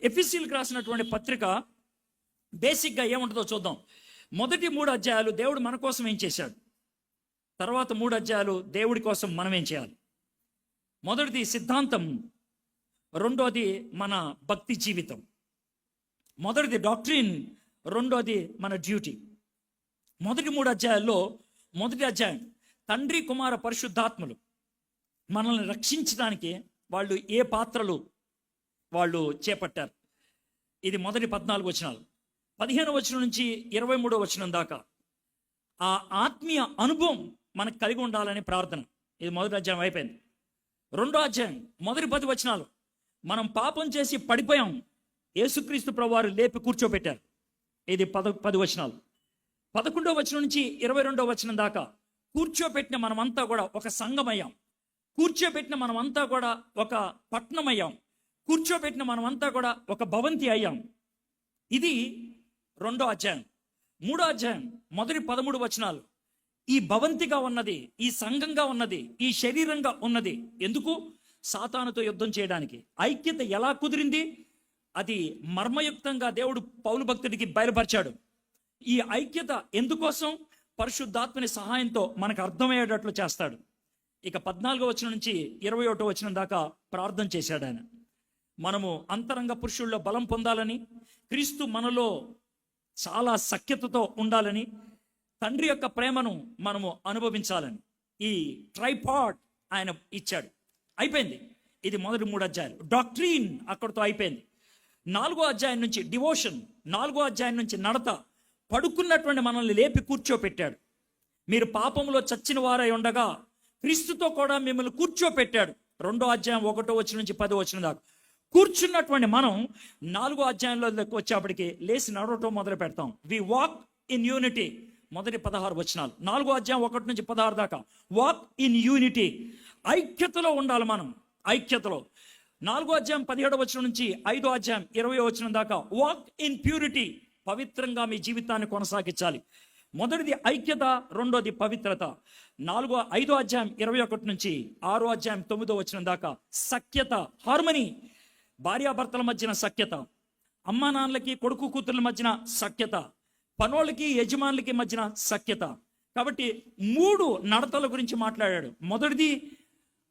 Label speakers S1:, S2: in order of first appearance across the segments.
S1: ఎఫిసిల్కి రాసినటువంటి పత్రిక బేసిక్గా ఏముంటుందో చూద్దాం. మొదటి మూడు అధ్యాయాలు దేవుడు మన కోసం ఏం చేశాడు? తర్వాత మూడు అధ్యాయాలు దేవుడి కోసం మనం ఏం చేయాలి? మొదటిది సిద్ధాంతం రెండోది మన భక్తి జీవితం. మొదటిది డాక్ట్రిన్ రెండోది మన డ్యూటీ. మొదటి మూడు అధ్యాయాల్లో మొదటి అధ్యాయం తండ్రి కుమార పరిశుద్ధాత్మలు మనల్ని రక్షించడానికి వాళ్ళు ఏ పాత్రలు వాళ్ళు చేపట్టారు. ఇది మొదటి పద్నాలుగు వచనాలు. పదిహేను వచనం నుంచి ఇరవై మూడో వచనం దాకా. ఆ ఆత్మీయ అనుభవం మనకు కలిగి ఉండాలని ప్రార్థన. ఇది మొదటి అధ్యాయం అయిపోయింది. రెండో అధ్యాయం మొదటి పది వచనాలు. మనం పాపం చేసి పడిపోయాం. యేసుక్రీస్తు ప్రభువారు లేపి కూర్చోబెట్టారు ఇది పద పది వచనాలు. పదకొండో వచనం నుంచి ఇరవై రెండో వచనం దాకా కూర్చోబెట్టిన మనమంతా కూడా ఒక సంఘమయ్యాం. కూర్చోబెట్టిన మనమంతా కూడా ఒక పట్నం అయ్యాం కూర్చోబెట్టిన మనమంతా కూడా ఒక భవంతి అయ్యాం. ఇది రెండో అధ్యాయం. మూడో అధ్యాయం మొదటి పదమూడు వచనాలు. ఈ భవంతిగా ఉన్నది ఈ సంఘంగా ఉన్నది ఈ శరీరంగా ఉన్నది. ఎందుకు? సాతానుతో యుద్ధం చేయడానికి. ఐక్యత ఎలా కుదిరింది? అది మర్మయుక్తంగా దేవుడు పౌలు భక్తుడికి బయలుపరిచాడు. ఈ ఐక్యత ఎందుకోసం? పరిశుద్ధాత్మని సహాయంతో మనకు అర్థమయ్యేటట్లు చేస్తాడు. ఇక పద్నాలుగో వచనం నుంచి ఇరవై ఒకటో వచనం దాకా ప్రార్థన చేశాడు ఆయన. మనము అంతరంగ పురుషుల్లో బలం పొందాలని క్రీస్తు మనలో చాలా సఖ్యతతో ఉండాలని తండ్రి యొక్క ప్రేమను మనము అనుభవించాలని ఈ ట్రైపాడ్ ఆయన ఇచ్చాడు. అయిపోయింది. ఇది మొదటి మూడు అధ్యాయాలు. డాక్ట్రీన్ అక్కడితో అయిపోయింది. నాలుగో అధ్యాయం నుంచి డివోషన్ నాలుగో అధ్యాయం నుంచి నడత పడుకున్నటువంటి మనల్ని లేపి కూర్చోపెట్టాడు. మీరు పాపంలో చచ్చిన వారై ఉండగా క్రీస్తుతో కూడా మిమ్మల్ని కూర్చోపెట్టాడు. రెండో అధ్యాయం ఒకటో వచ్చిన నుంచి పదో వచ్చిన దాకా. కూర్చున్నటువంటి మనం నాలుగో అధ్యాయంలో వచ్చేప్పటికి లేచి నడవటం మొదలు పెడతాం. వి వాక్ ఇన్ యూనిటీ మొదటి పదహారు వచనాలు. నాలుగో అధ్యాయం ఒకటి నుంచి పదహారు దాకా. వాక్ ఇన్ యూనిటీ ఐక్యతలో ఉండాలి మనం. ఐక్యతలో. నాలుగో అధ్యాయం పదిహేడో వచనం నుంచి ఐదో అధ్యాయం ఇరవై వచనం దాకా. వాక్ ఇన్ ప్యూరిటీ పవిత్రంగా మీ జీవితాన్ని కొనసాగించాలి. మొదటిది ఐక్యత రెండోది పవిత్రత. నాలుగో ఐదో అధ్యాయం ఇరవై ఒకటి నుంచి ఆరో అధ్యాయం తొమ్మిదో వచ్చిన దాకా. సఖ్యత హార్మనీ భార్యాభర్తల మధ్యన సఖ్యత అమ్మా నాన్నలకి కొడుకు కూతుర్ల మధ్యన సఖ్యత పనోళ్ళకి యజమానులకి మధ్యన సఖ్యత. కాబట్టి మూడు నడతల గురించి మాట్లాడాడు. మొదటిది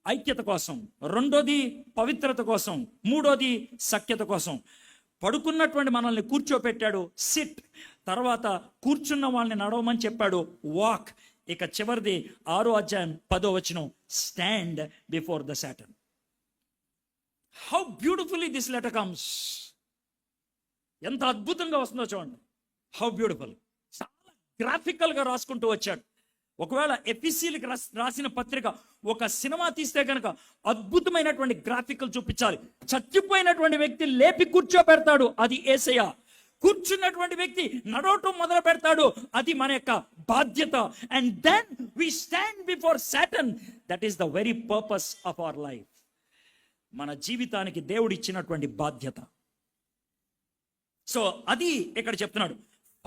S1: ఐక్యత కోసం రెండోది పవిత్రత కోసం మూడోది సఖ్యత కోసం. పడుకున్నటువంటి మనల్ని కూర్చోపెట్టాడు సిట్. తర్వాత కూర్చున్న వాళ్ళని నడవమని చెప్పాడు వాక్. ఇక చివరిది ఆరో అధ్యాయం పదో వచనం stand before the Saturn how beautifully this letter comes ఎంత అద్భుతంగా వస్తుందో చూడండి. హౌ బ్యూటిఫుల్ చాలా గ్రాఫికల్గా రాసుకుంటూ వచ్చాడు. ఒకవేళ ఎఫిసీలకు రాసిన పత్రిక ఒక సినిమా తీస్తే కనుక అద్భుతమైనటువంటి గ్రాఫికల్ చూపించాలి. చచ్చిపోయినటువంటి వ్యక్తి లేపి కూర్చోబెడతాడు అది ఏసయ్య. కూర్చున్నటువంటి వ్యక్తి నడవటం మొదలు పెడతాడు అది మన యొక్క బాధ్యత. And then we stand before Satan that is the very purpose of our life మన జీవితానికి దేవుడిచ్చినటువంటి బాధ్యత. సో అది ఇక్కడ చెప్తున్నాడు.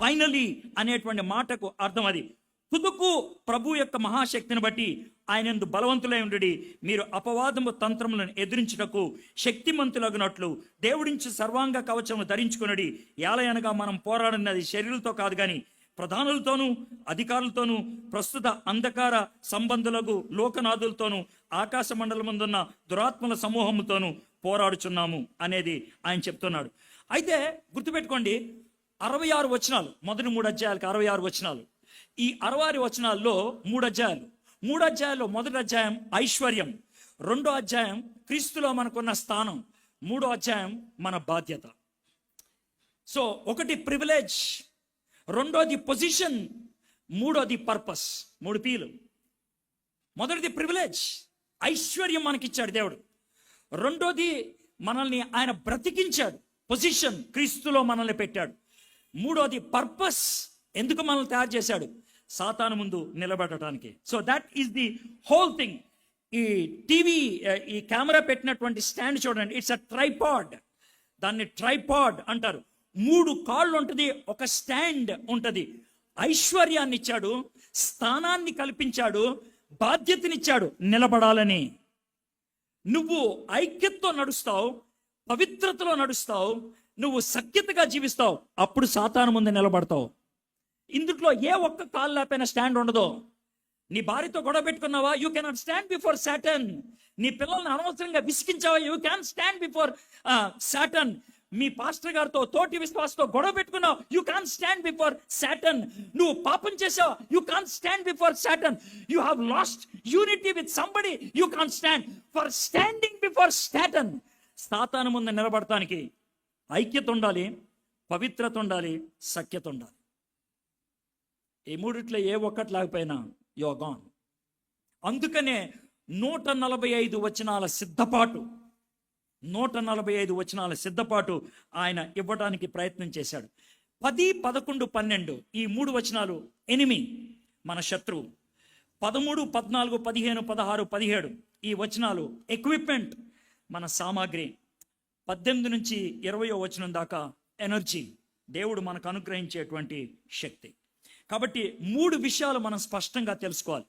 S1: ఫైనలీ అనేటువంటి మాటకు అర్థం అది. తుదుకు ప్రభు యొక్క మహాశక్తిని బట్టి ఆయనందు బలవంతులై ఉండడి. మీరు అపవాదము తంత్రములను ఎదిరించుటకు శక్తిమంతులగినట్లు దేవుడించి సర్వాంగ కవచము ధరించుకునడి. ఏలయనగా మనం పోరాడినది శరీరంతో కాదు కానీ ప్రధానులతోనూ అధికారులతోనూ ప్రస్తుత అంధకార సంబంధులకు లోకనాథులతోనూ ఆకాశ మండలముందున్న దురాత్మల సమూహముతోనూ పోరాడుచున్నాము అనేది ఆయన చెప్తున్నాడు. అయితే గుర్తుపెట్టుకోండి అరవై ఆరు వచనాలు మొదటి మూడు అధ్యాయాలకు అరవై ఆరు వచనాలు. ఈ అరవై వచనాల్లో మూడు అధ్యాయాలు. మూడు అధ్యాయాల్లో మొదటి అధ్యాయం ఐశ్వర్యం రెండో అధ్యాయం క్రీస్తులో మనకున్న స్థానం మూడో అధ్యాయం మన బాధ్యత. సో ఒకటి ప్రివిలేజ్ రెండోది పొజిషన్ మూడోది పర్పస్ మూడు పీలు మొదటిది ప్రివిలేజ్ ఐశ్వర్యం మనకిచ్చాడు దేవుడు. రెండోది మనల్ని ఆయన బ్రతికించాడు. పొజిషన్ క్రీస్తులో మనల్ని పెట్టాడు. మూడోది పర్పస్ ఎందుకు మనల్ని తయారు చేశాడు? సాతాను ముందు నిలబడటానికి. So that is the whole thing ఈ టీవీ ఈ కెమెరా పెట్టినటువంటి స్టాండ్ చూడండి. ఇట్స్ అ ట్రైపాడ్ దాన్ని ట్రైపాడ్ అంటారు. మూడు కాళ్ళు ఉంటుంది ఒక స్టాండ్ ఉంటుంది. ఐశ్వర్యాన్ని ఇచ్చాడు స్థానాన్ని కల్పించాడు బాధ్యతనిచ్చాడు నిలబడాలని. నువ్వు ఐక్యతతో నడుస్తావు పవిత్రతలో నడుస్తావు నువ్వు సఖ్యతగా జీవిస్తావు అప్పుడు సాతాను ముందు నిలబడతావు. ఇందుట్లో ఏ ఒక్క కాలు లేపైన స్టాండ్ ఉండదు. నీ భార్యతో గొడవ పెట్టుకున్నావా? You cannot stand before Satan నీ పిల్లల్ని అనవసరంగా విసిగించావా? You can stand before Satan me pastor గారితో తోటి విశ్వాసతో గొడవ పెట్టుకున్నావు. You can stand before Satan నువ్వు పాపం చేసావు. You can stand before Satan you have lost unity with somebody you can stand for standing before Satan సాతాను ముందు నిలబడటానికి ఐక్యత ఉండాలి పవిత్రత ఉండాలి సఖ్యత ఉండాలి. ఈ మూడిట్లో ఏ ఒక్కటి లేకపోయినా యోగాన్ అందుకనే నూట నలభై ఐదు వచనాల సిద్ధపాటు నూట నలభై ఐదు వచనాల సిద్ధపాటు ఆయన ఇవ్వడానికి ప్రయత్నం చేశాడు. పది పదకొండు పన్నెండు ఈ మూడు వచనాలు ఎనిమి మన శత్రువు. పదమూడు పద్నాలుగు పదిహేను పదహారు పదిహేడు ఈ వచనాలు ఎక్విప్మెంట్ మన సామాగ్రి. పద్దెనిమిది నుంచి ఇరవయో వచనం దాకా ఎనర్జీ దేవుడు మనకు అనుగ్రహించేటువంటి శక్తి. కాబట్టి మూడు విషయాలు మనం స్పష్టంగా తెలుసుకోవాలి.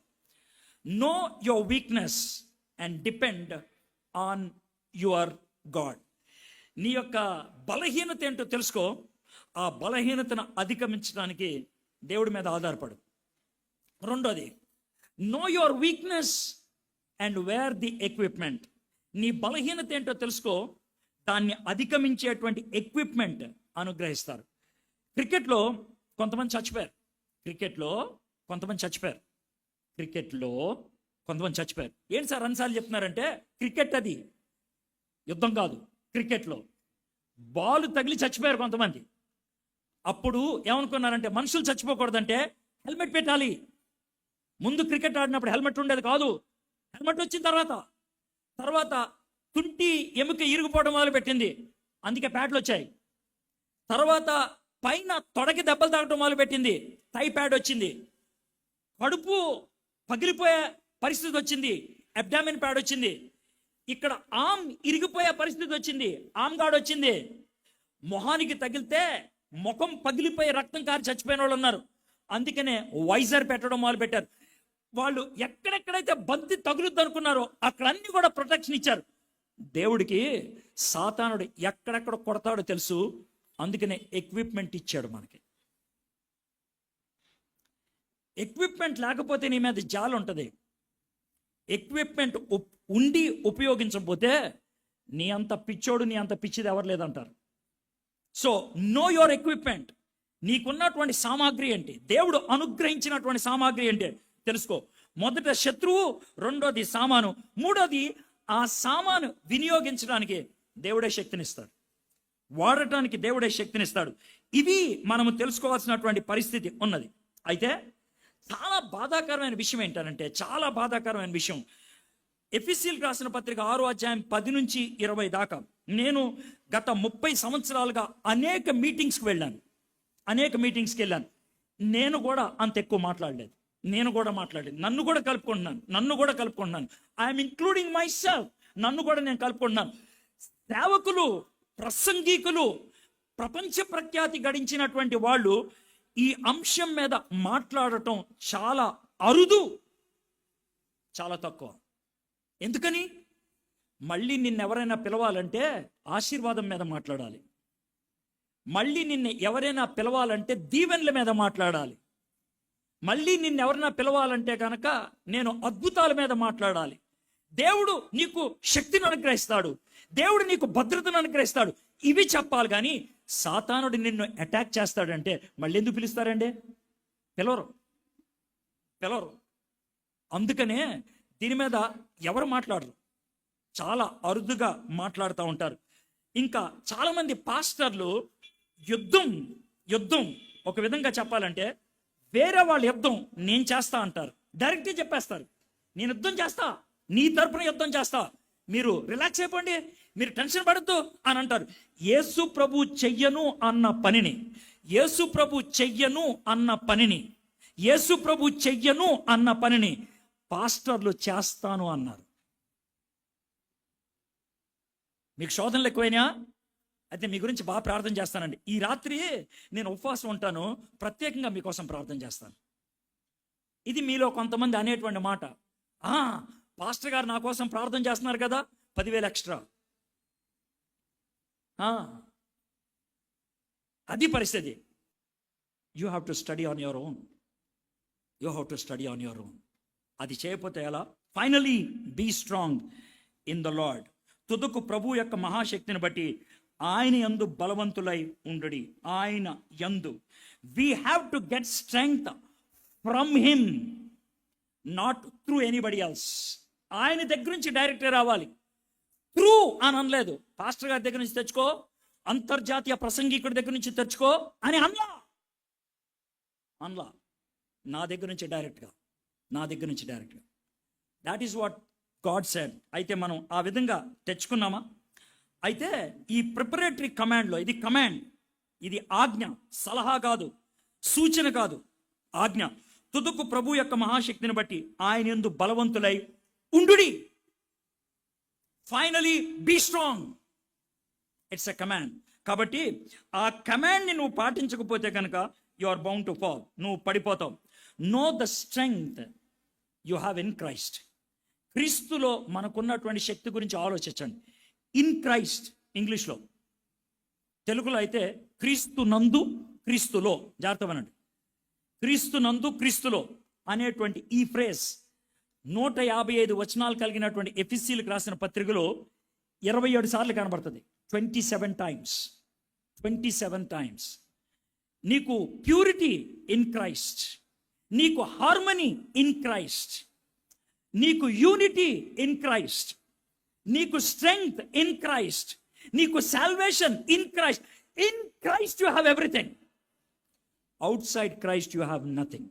S1: Know your weakness and depend on your God. నీ యొక్క బలహీనత ఏంటో తెలుసుకో. ఆ బలహీనతను అధిగమించడానికి దేవుడి మీద ఆధారపడు. రెండోది know your weakness and where the equipment నీ బలహీనత ఏంటో తెలుసుకో. దాన్ని అధిగమించేటువంటి ఎక్విప్మెంట్ అనుగ్రహిస్తారు. క్రికెట్లో కొంతమంది చచ్చిపోయారు. క్రికెట్లో కొంతమంది చచ్చిపోయారు. క్రికెట్లో కొంతమంది చచ్చిపోయారు. ఏంటి సార్ అన్నిసార్లు చెప్తున్నారంటే క్రికెట్ అది. యుద్ధం కాదు క్రికెట్లో. బాల్ తగిలి చచ్చిపోయారు కొంతమంది. అప్పుడు ఏమనుకున్నారంటే మనుషులు చచ్చిపోకూడదంటే హెల్మెట్ పెట్టాలి. ముందు క్రికెట్ ఆడినప్పుడు హెల్మెట్ ఉండేది కాదు. హెల్మెట్ వచ్చిన తర్వాత. తర్వాత తుంటి ఎముక ఇరిగిపోవడం మొదలు పెట్టింది అందుకే ప్యాడ్లు వచ్చాయి. తర్వాత పైన తొడకి దెబ్బలు తాగటం మొదలు పెట్టింది టై ప్యాడ్ వచ్చింది. కడుపు పగిలిపోయే పరిస్థితి వచ్చింది. అబ్డామిన్ ప్యాడ్ వచ్చింది. ఇక్కడ ఆమ్ ఇరిగిపోయే పరిస్థితి వచ్చింది. ఆమ్గాడు వచ్చింది. మొహానికి తగిలితే ముఖం పగిలిపోయి రక్తం కారి చచ్చిపోయిన వాళ్ళు ఉన్నారు. అందుకనే వైజర్ పెట్టడం మొదలు పెట్టారు వాళ్ళు ఎక్కడెక్కడైతే బంతి తగులుద్దనుకున్నారో అక్కడ అన్ని కూడా ప్రొటెక్షన్ ఇచ్చారు. దేవుడికి సాతానుడు ఎక్కడెక్కడ కొడతాడో తెలుసు. అందుకనే ఎక్విప్మెంట్ ఇచ్చాడు మనకి. ఎక్విప్మెంట్ లేకపోతే నీ మీద జాలు ఉంటుంది ఎక్విప్మెంట్ ఉప్- ఉండి ఉపయోగించకపోతే నీ అంత పిచ్చోడు నీ అంత పిచ్చిది ఎవరు లేదంటారు. సో నో యువర్ ఎక్విప్మెంట్ నీకున్నటువంటి సామాగ్రి ఏంటి? దేవుడు అనుగ్రహించినటువంటి సామాగ్రి ఏంటి? తెలుసుకో. మొదట శత్రువు రెండోది సామాను మూడోది ఆ సామాను వినియోగించడానికి దేవుడే శక్తినిస్తాడు. వాడటానికి దేవుడే శక్తినిస్తాడు. ఇది మనము తెలుసుకోవాల్సినటువంటి పరిస్థితి ఉన్నది. అయితే చాలా బాధాకరమైన విషయం ఏంటంటే చాలా బాధాకరమైన విషయం. ఎఫిసిల్ రాసిన పత్రిక ఆరో అధ్యాయం పది నుంచి ఇరవై దాకా నేను గత ముప్పై సంవత్సరాలుగా అనేక మీటింగ్స్కి వెళ్ళాను. అనేక మీటింగ్స్కి వెళ్ళాను. నేను కూడా అంత ఎక్కువ మాట్లాడలేదు. నేను కూడా మాట్లాడలేదు. నన్ను కూడా కలుపుకుంటున్నాను. నన్ను కూడా కలుపుకుంటున్నాను. ఐఎమ్ ఇంక్లూడింగ్ మై సెల్ఫ్ నన్ను కూడా నేను కలుపుకుంటున్నాను. సేవకులు ప్రసంగికులు ప్రపంచ ప్రఖ్యాతి గడించినటువంటి వాళ్ళు ఈ అంశం మీద మాట్లాడటం చాలా అరుదు చాలా తక్కువ. ఎందుకని? మళ్ళీ నిన్నెవరైనా పిలవాలంటే ఆశీర్వాదం మీద మాట్లాడాలి. మళ్ళీ నిన్ను ఎవరైనా పిలవాలంటే దీవెనల మీద మాట్లాడాలి. మళ్ళీ నిన్నెవరైనా పిలవాలంటే కనుక నేను అద్భుతాల మీద మాట్లాడాలి. దేవుడు నీకు శక్తిని అనుగ్రహిస్తాడు. దేవుడు నీకు భద్రతను అనుగ్రహిస్తాడు. ఇవి చెప్పాలి కానీ సాతానుడు నిన్ను అటాక్ చేస్తాడంటే మళ్ళీ ఎందుకు పిలుస్తారండి? పిలవరు. పిలవరు. అందుకనే దీని మీద ఎవరు మాట్లాడరు. చాలా అరుదుగా మాట్లాడుతూ ఉంటారు. ఇంకా చాలామంది పాస్టర్లు యుద్ధం యుద్ధం ఒక విధంగా చెప్పాలంటే వేరే వాళ్ళ యుద్ధం నేను చేస్తా అంటారు. డైరెక్ట్గా చెప్పేస్తారు. నేను యుద్ధం చేస్తా నీ తరపున యుద్ధం చేస్తా మీరు రిలాక్స్ అయిపోండి మీరు టెన్షన్ పడద్దు అని అంటారు. యేసు ప్రభు చెయ్యను అన్న పనిని యేసు ప్రభు చెయ్యను అన్న పనిని యేసు ప్రభు చెయ్యను అన్న పనిని పాస్టర్లు చేస్తాను అన్నారు. మీకు శోధనలు ఎక్కువైనా? అయితే మీ గురించి బాగా ప్రార్థన చేస్తానండి. ఈ రాత్రి నేను ఉపవాసం ఉంటాను ప్రత్యేకంగా మీకోసం ప్రార్థన చేస్తాను. ఇది మీలో కొంతమంది అనేటువంటి మాట. పాస్టర్ గారు నా కోసం ప్రార్థన చేస్తున్నారు కదా పదివేలు ఎక్స్ట్రా. అది పరిస్థితి. You have to study on your own you have to study on your own అది చేయకపోతే ఎలా? Finally be strong in the Lord తుదకు ప్రభు యొక్క మహాశక్తిని బట్టి ఆయన యందు బలవంతులై ఉండడి. ఆయన యందు. We have to get strength from him not through anybody else ఆయన దగ్గర నుంచి డైరెక్ట్గా రావాలి. త్రూ అని అనలేదు. పాస్టర్ గారి దగ్గర నుంచి తెచ్చుకో అంతర్జాతీయ ప్రసంగికుడి దగ్గర నుంచి తెచ్చుకో అని అన్లా. అన్లా. నా దగ్గర నుంచి డైరెక్ట్గా నా దగ్గర నుంచి డైరెక్ట్గా that is what God said అయితే మనం ఆ విధంగా తెచ్చుకున్నామా? అయితే ఈ ప్రిపరేటరీ కమాండ్లో ఇది కమాండ్ ఇది ఆజ్ఞ. సలహా కాదు. సూచన కాదు. ఆజ్ఞ. తుదుకు ప్రభు యొక్క మహాశక్తిని బట్టి ఆయన ఎందు బలవంతులై ఉండుడి. Finally be strong it's a command కాబట్టి ఆ కమాండ్ని నువ్వు పాటించకపోతే కనుక you are bound to fall నువ్వు పడిపోతావు. Know the strength you have in Christ క్రీస్తులో మనకున్నటువంటి శక్తి గురించి ఆలోచించండి. ఇన్ క్రైస్ట్ ఇంగ్లీష్లో తెలుగులో అయితే క్రీస్తు నందు క్రీస్తులో. జాగ్రత్త క్రీస్తు నందు క్రీస్తులో అనేటువంటి ఈ ఫ్రేజ్ నూట యాభై ఐదు వచనాలు కలిగినటువంటి ఎఫిసీలకు రాసిన పత్రికలో ఇరవై ఏడు సార్లు కనబడుతుంది. Twenty seven times twenty seven times నీకు ప్యూరిటీ ఇన్ క్రైస్ట్ నీకు హార్మనీ ఇన్ క్రైస్ట్ నీకు యూనిటీ ఇన్ క్రైస్ట్ నీకు స్ట్రెంగ్త్ ఇన్ క్రైస్ట్ నీకు salvation in Christ in Christ you have everything outside Christ you have nothing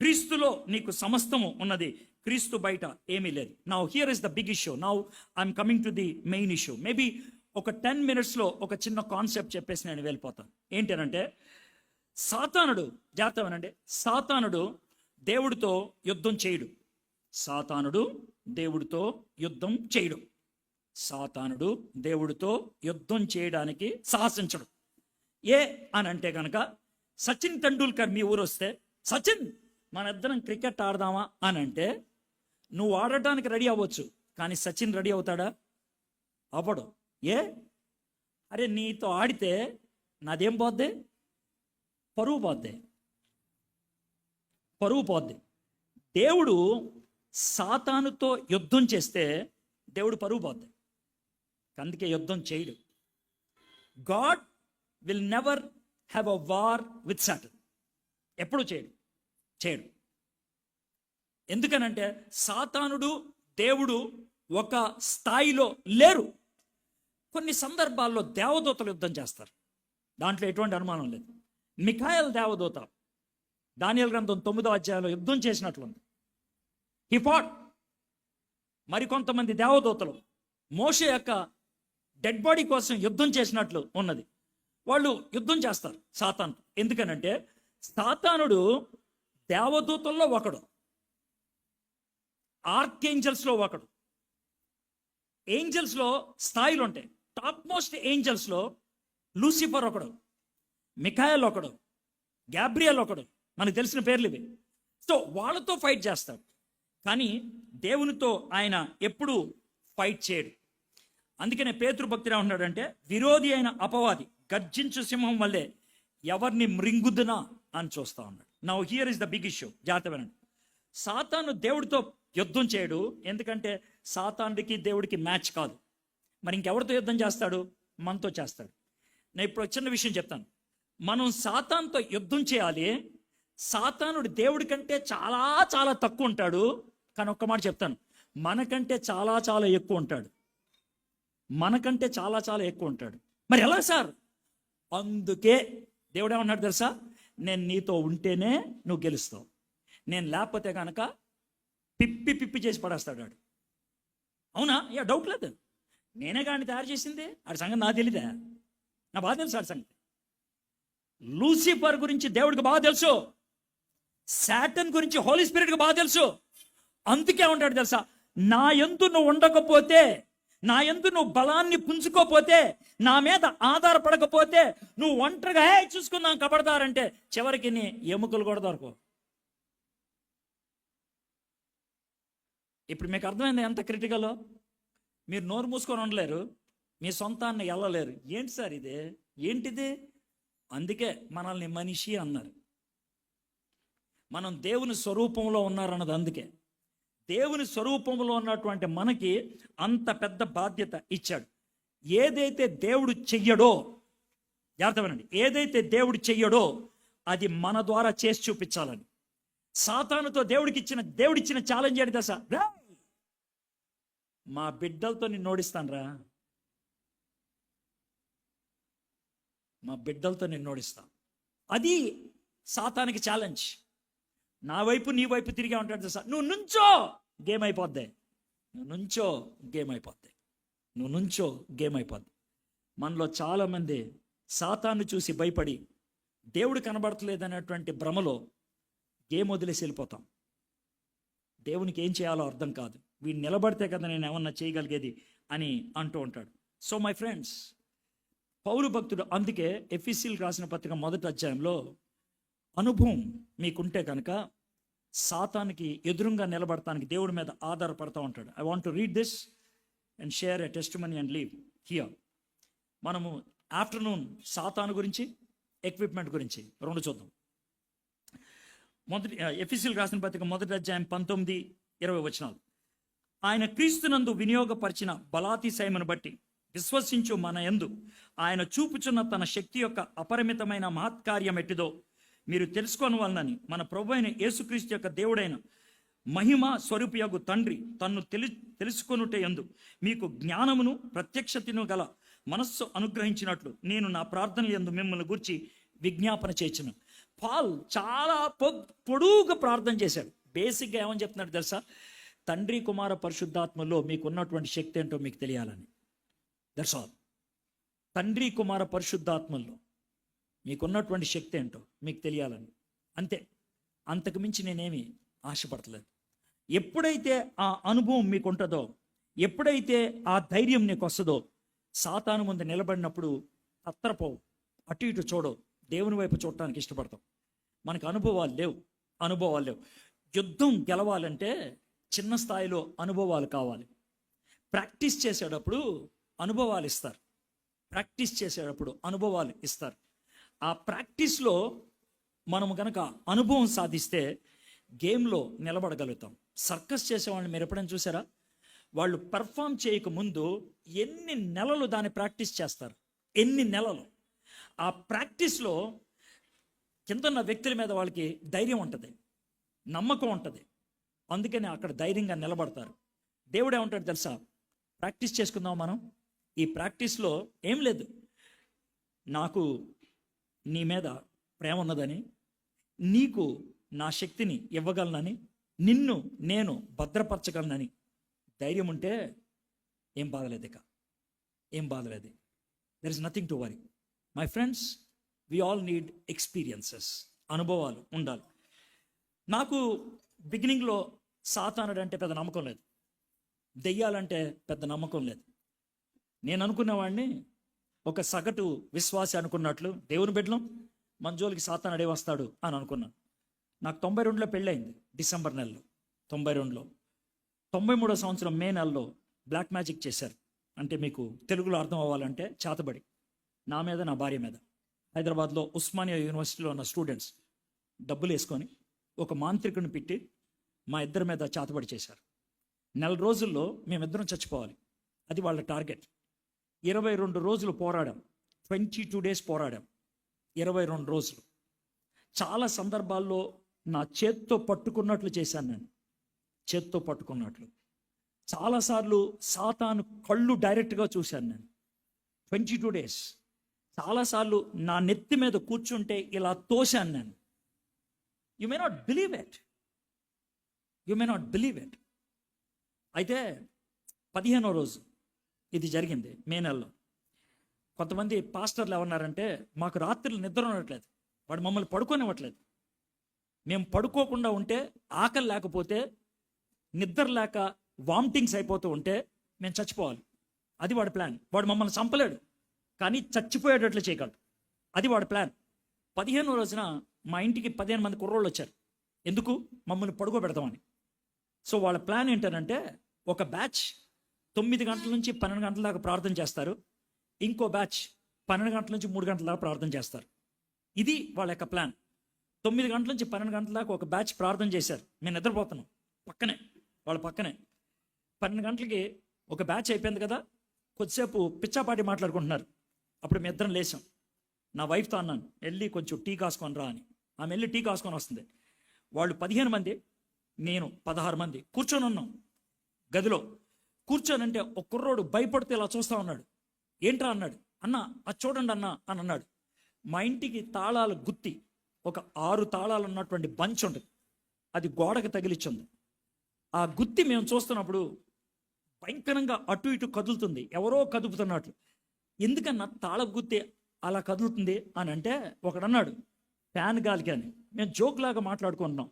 S1: క్రీస్తులో నీకు సమస్తము ఉన్నది. క్రీస్తు బయట ఏమీ లేదు. నా here is the big issue now I'm coming to the main issue maybe ఒక టెన్ మినిట్స్లో ఒక చిన్న కాన్సెప్ట్ చెప్పేసి నేను వెళ్ళిపోతాను. ఏంటనంటే సాతానుడు జాగ్రత్త వినండి. సాతానుడు దేవుడితో యుద్ధం చేయడు. సాతానుడు దేవుడితో యుద్ధం చేయడు. సాతానుడు దేవుడితో యుద్ధం చేయడానికి సాహసించడు. ఏ అని అంటే కనుక సచిన్ టెండూల్కర్ మీ ఊరు వస్తే సచిన్ మన ఇద్దరం క్రికెట్ ఆడదామా అని అంటే నువ్వు ఆడటానికి రెడీ అవ్వచ్చు కానీ సచిన్ రెడీ అవుతాడా? అవ్వడు. ఏ? అరే నీతో ఆడితే నాదేం పోద్ది? పరువు పోద్ది. పరువు పోద్ది. దేవుడు సాతానుతో యుద్ధం చేస్తే దేవుడు పరువు పోద్ది. అందుకే యుద్ధం చేయడు. God will never have a war with Satan. ఎప్పుడు చేయడు. చేయడు. ఎందుకనంటే సాతానుడు దేవుడు ఒక స్థాయిలో లేరు. కొన్ని సందర్భాల్లో దేవదూతలు యుద్ధం చేస్తారు. దాంట్లో ఎటువంటి అనుమానం లేదు. మిఖాయల్ దేవదూత దానియల్ గ్రంథం తొమ్మిదో అధ్యాయంలో యుద్ధం చేసినట్లుంది. హిపాట్ మరికొంతమంది దేవదూతలు మోషే యొక్క డెడ్ బాడీ కోసం యుద్ధం చేసినట్లు ఉన్నది. వాళ్ళు యుద్ధం చేస్తారు సాతాన్ ఎందుకనంటే సాతానుడు దేవదూతల్లో ఒకడు. ఆర్కేంజల్స్లో ఒకడు. ఏంజల్స్లో స్థాయిలు ఉంటాయి టాప్ మోస్ట్ ఏంజల్స్లో లూసిఫర్ ఒకడు మిఖాయల్ ఒకడు గ్యాబ్రియల్ ఒకడు. మనకు తెలిసిన పేర్లు ఇవి. సో వాళ్ళతో ఫైట్ చేస్తాడు. కానీ దేవునితో ఆయన ఎప్పుడు ఫైట్ చేయడు. అందుకనే పేతృ భక్తిరా ఉన్నాడంటే విరోధి అయిన అపవాది గర్జించు సింహం వల్లే ఎవరిని మృంగుదునా? అని చూస్తూ ఉన్నాడు. Now here is the big issue జాగ్రత్త వినండి. సాతాను దేవుడితో యుద్ధం చేయడు. ఎందుకంటే సాతానుడికి దేవుడికి మ్యాచ్ కాదు. మరి ఇంకెవరితో యుద్ధం చేస్తాడు? మనతో చేస్తాడు. నేను ఇప్పుడు చిన్న విషయం చెప్తాను. మనం సాతాన్తో యుద్ధం చేయాలి. సాతానుడు దేవుడి కంటే చాలా చాలా తక్కువ ఉంటాడు. కానీ ఒక్క మాట చెప్తాను. మనకంటే చాలా చాలా ఎక్కువ ఉంటాడు. మనకంటే చాలా చాలా ఎక్కువ ఉంటాడు. మరి ఎలా సార్? అందుకే దేవుడు ఏమన్నాడు తెలుసా? నేను నీతో ఉంటేనే నువ్వు గెలుస్తావు. నేను లేకపోతే కనుక పిప్పి పిప్పి చేసి పడేస్తాడు అవునా? యా డౌట్ లేదు. నేనే కానీ తయారు చేసింది? ఆడి సంగతి నాకు తెలియదా నా బాగా తెలుసు ఆడి సంగతి? లూసిఫర్ గురించి దేవుడికి బాగా తెలుసు. శాటన్ గురించి హోలీ స్పిరిట్కి బాగా తెలుసు. అందుకే ఉంటాడు తెలుసా? నా ఎందు నువ్వు ఉండకపోతే నా ఎందు నువ్వు బలాన్ని పుంజుకోపోతే నా మీద ఆధారపడకపోతే నువ్వు ఒంటరిగా హే చూసుకుందాం కబడతారంటే చివరికి నీ ఎముకలు కూడా దొరకవు. ఇప్పుడు మీకు అర్థమైంది ఎంత క్రిటికలో? మీరు నోరు మూసుకొని ఉండలేరు మీ సొంతాన్ని వెళ్ళలేరు ఏంటి సార్ ఇది? ఏంటిది? అందుకే మనల్ని మనిషి అన్నారు. మనం దేవుని స్వరూపంలో ఉన్నారన్నది అందుకే. దేవుని స్వరూపంలో ఉన్నటువంటి మనకి అంత పెద్ద బాధ్యత ఇచ్చాడు. ఏదైతే దేవుడు చెయ్యడో జాగ్రత్తవనండి ఏదైతే దేవుడు చెయ్యడో అది మన ద్వారా చేసి చూపించాలని. సాతానుతో దేవుడికి ఇచ్చిన దేవుడిచ్చిన ఛాలెంజ్ ఏంటి దశ మా బిడ్డలతో నిన్ను ఓడిస్తానురా. మా బిడ్డలతో నిన్ను ఓడిస్తా. అది సాతానికి ఛాలెంజ్ నా వైపు నీ వైపు తిరిగే ఉంటాడు సార్ నువ్వు నుంచో గేమ్ అయిపోద్ది. నువ్వు నుంచో గేమ్ అయిపోద్ది. నువ్వు నుంచో గేమ్ అయిపోద్ది. మనలో చాలామంది సాతాన్ని చూసి భయపడి దేవుడు కనబడతలేదనేటువంటి భ్రమలో గేమ్ వదిలేసి వెళ్ళిపోతాం. దేవునికి ఏం చేయాలో అర్థం కాదు. వీడు నిలబడితే కదా నేను ఏమన్నా చేయగలిగేది అని అంటూ ఉంటాడు. సో మై ఫ్రెండ్స్ పౌరు భక్తుడు అందుకే ఎఫ్ఈసీలు రాసిన పత్రిక మొదటి అధ్యాయంలో అనుభవం మీకుంటే కనుక సాతానికి ఎదురుగా నిలబడటానికి దేవుడి మీద ఆధారపడతా ఉంటాడు. I want to read this and share a test money and leave here మనము ఆఫ్టర్నూన్ సాతాను గురించి ఎక్విప్మెంట్ గురించి రెండు చూద్దాం. మొదటి uh, ఎఫీసీల్ రాసిన పత్రిక మొదటి అధ్యాయం పంతొమ్మిది ఇరవై వచనాలు. ఆయన క్రీస్తునందు వినియోగపరిచిన బలాతిశయమును బట్టి విశ్వసించు మన యందు ఆయన చూపుచున్న తన శక్తి యొక్క అపరిమితమైన మహత్కార్యం ఎట్టిదో మీరు తెలుసుకొని వలనని మన ప్రభు అయిన యేసుక్రీస్తు యొక్క దేవుడైన మహిమ స్వరూపియగు తండ్రి తన్ను తెలి తెలుసుకొనుటే ఎందు మీకు జ్ఞానమును ప్రత్యక్షతను గల మనస్సు అనుగ్రహించినట్లు నేను నా ప్రార్థన ఎందు మిమ్మల్ని గురించి విజ్ఞాపన చేసిన పాల్ చాలా పొ- పొడుగుగా ప్రార్థన చేశాడు. బేసిక్గా ఏమని చెప్తున్నాడు తెలుసా? తండ్రి కుమార పరిశుద్ధాత్మలో మీకు ఉన్నటువంటి శక్తి ఏంటో మీకు తెలియాలని. దట్స్ ఆల్ తండ్రి కుమార పరిశుద్ధాత్మల్లో మీకున్నటువంటి శక్తి ఏంటో మీకు తెలియాలని. అంతే. అంతకు మించి నేనేమి ఆశపడతలేదు. ఎప్పుడైతే ఆ అనుభవం మీకు ఉంటుందో ఎప్పుడైతే ఆ ధైర్యం నీకు వస్తుందో సాతాను ముందు నిలబడినప్పుడు అత్తరపోవు అటు ఇటు చూడవు. దేవుని వైపు చూడటానికి ఇష్టపడతాం మనకు అనుభవాలు లేవు. అనుభవాలు లేవు. యుద్ధం గెలవాలంటే చిన్న స్థాయిలో అనుభవాలు కావాలి. ప్రాక్టీస్ చేసేటప్పుడు అనుభవాలు ఇస్తారు. ప్రాక్టీస్ చేసేటప్పుడు అనుభవాలు ఇస్తారు. ఆ ప్రాక్టీస్లో మనము కనుక అనుభవం సాధిస్తే గేమ్లో నిలబడగలుగుతాం. సర్కస్ చేసేవాళ్ళని మీరు ఎప్పుడైనా చూసారా? వాళ్ళు పర్ఫామ్ చేయక ముందు ఎన్ని నెలలు దాన్ని ప్రాక్టీస్ చేస్తారు? ఎన్ని నెలలు? ఆ ప్రాక్టీస్లో కిందన్న వ్యక్తుల మీద వాళ్ళకి ధైర్యం ఉంటుంది. నమ్మకం ఉంటుంది. అందుకని అక్కడ ధైర్యంగా నిలబడతారు. దేవుడు ఏమంటాడు తెలుసా? ప్రాక్టీస్ చేసుకుందాం మనం. ఈ ప్రాక్టీస్లో ఏం లేదు. నాకు నీ మీద ప్రేమ ఉన్నదని నీకు నా శక్తిని ఇవ్వగలనని నిన్ను నేను భద్రపరచగలనని ధైర్యం ఉంటే ఏం బాధలేదు ఇక. ఏం బాధలేదు. There is nothing to worry my friends we all need experiences అనుభవాలు ఉండాలి. నాకు బిగినింగ్లో సాతానుడు అంటే పెద్ద నమ్మకం లేదు. దెయ్యాలంటే పెద్ద నమ్మకం లేదు. నేను అనుకునేవాడిని ఒక సగటు విశ్వాసి అనుకున్నట్లు దేవుని బిడ్డలం మన జోలికి అడే వస్తాడు అని అనుకున్నాను నాకు తొంభై రెండులో పెళ్ళయింది డిసెంబర్ నెలలో. తొంభై రెండులో తొంభై మూడో సంవత్సరం మే నెలలో బ్లాక్ మ్యాజిక్ చేశారు. అంటే మీకు తెలుగులో అర్థం అవ్వాలంటే చేతబడి. నా మీద నా భార్య మీద. హైదరాబాద్లో ఉస్మానియా యూనివర్సిటీలో ఉన్న స్టూడెంట్స్ డబ్బులు వేసుకొని ఒక మాంత్రికుని పెట్టి మా ఇద్దరి మీద చేతబడి చేశారు. నెల రోజుల్లో మేమిద్దరం చచ్చిపోవాలి. అది వాళ్ళ టార్గెట్. ఇరవై రెండు రోజులు పోరాడాం. ట్వంటీ టూ డేస్ పోరాడాం. ఇరవై రెండు రోజులు. చాలా సందర్భాల్లో నా చేత్తో పట్టుకున్నట్లు చేశాను నేను. చేత్తో పట్టుకున్నట్లు. చాలాసార్లు సాతాను కళ్ళు డైరెక్ట్గా చూశాను నేను. Twenty two days. చాలాసార్లు నా నెత్తి మీద కూర్చుంటే ఇలా తోశాను నేను. You may not believe it you may not believe it అయితే పదిహేనో రోజు. ఇది జరిగింది మే నెలలో. కొంతమంది పాస్టర్లు ఏమన్నారంటే మాకు రాత్రులు నిద్ర ఉండట్లేదు. వాడు మమ్మల్ని పడుకోనివ్వట్లేదు. మేము పడుకోకుండా ఉంటే ఆకలి లేకపోతే నిద్ర లేక వామిటింగ్స్ అయిపోతూ ఉంటే మేము చచ్చిపోవాలి. అది వాడి ప్లాన్. వాడు మమ్మల్ని చంపలేడు. కానీ చచ్చిపోయేటట్లు చేయగలడు. అది వాడి ప్లాన్. పదిహేను రోజున మా ఇంటికి పదిహేను మంది కుర్రోళ్ళు వచ్చారు. ఎందుకు? మమ్మల్ని పడుకోబెడతామని సో వాళ్ళ ప్లాన్ ఏంటంటే ఒక బ్యాచ్ తొమ్మిది గంటల నుంచి పన్నెండు గంటల దాకా ప్రార్థన చేస్తారు. ఇంకో బ్యాచ్ పన్నెండు గంటల నుంచి మూడు గంటల దాకా ప్రార్థన చేస్తారు. ఇది వాళ్ళ యొక్క ప్లాన్. తొమ్మిది గంటల నుంచి పన్నెండు గంటల దాకా ఒక బ్యాచ్ ప్రార్థన చేశారు. మేము నిద్రపోతున్నాం. పక్కనే వాళ్ళ పక్కనే. పన్నెండు గంటలకి ఒక బ్యాచ్ అయిపోయింది కదా. కొద్దిసేపు పిచ్చాపాటి మాట్లాడుకుంటున్నారు. అప్పుడు మీ ఇద్దరం లేచాం. నా వైఫ్తో అన్నాను వెళ్ళి కొంచెం టీ కాసుకొని రా అని. ఆమె వెళ్ళి టీ కాసుకొని వస్తుంది. వాళ్ళు పదిహేను మంది నేను పదహారు మంది కూర్చొని ఉన్నాం. గదిలో కూర్చోనంటే ఒక కుర్రోడు భయపడితే ఇలా చూస్తా ఉన్నాడు. ఏంట్రా? అన్నాడు. అన్న అది చూడండి అన్న అని అన్నాడు. మా ఇంటికి తాళాలు గుత్తి ఒక ఆరు తాళాలు ఉన్నటువంటి బంచ్ ఉంటుంది అది గోడకు తగిలిచ్చింది. ఆ గుత్తి మేము చూస్తున్నప్పుడు భయంకరంగా అటు ఇటు కదులుతుంది. ఎవరో కదుపుతున్నట్లు. ఎందుకన్నా తాళపు గుత్తి అలా కదులుతుంది? అని అంటే ఒకడన్నాడు ఫ్యాన్ గాలికి అని. మేము జోక్లాగా మాట్లాడుకుంటున్నాం.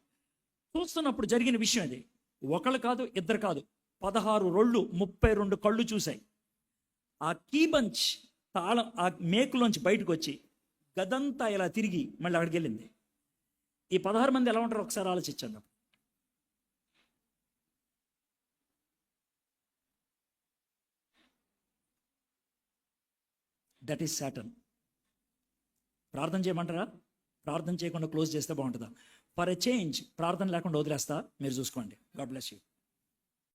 S1: చూస్తున్నప్పుడు జరిగిన విషయం అది. ఒకళ్ళు కాదు ఇద్దరు కాదు. పదహారు రోళ్ళు ముప్పై రెండు కళ్ళు చూశాయి. ఆ కీ బంచ్ తాళం ఆ మేకులోంచి బయటకు వచ్చి గదంతా ఇలా తిరిగి మళ్ళీ అక్కడికి వెళ్ళింది. ఈ పదహారు మంది ఎలా ఉంటారో ఒకసారి ఆలోచించండి దట్ ఈస్ శాటన్ ప్రార్థన చేయమంటారా? ప్రార్థన చేయకుండా క్లోజ్ చేస్తే బాగుంటుందా? ఫర్ ఎ చేంజ్ ప్రార్థన లేకుండా వదిలేస్తా మీరు చూసుకోండి. God bless you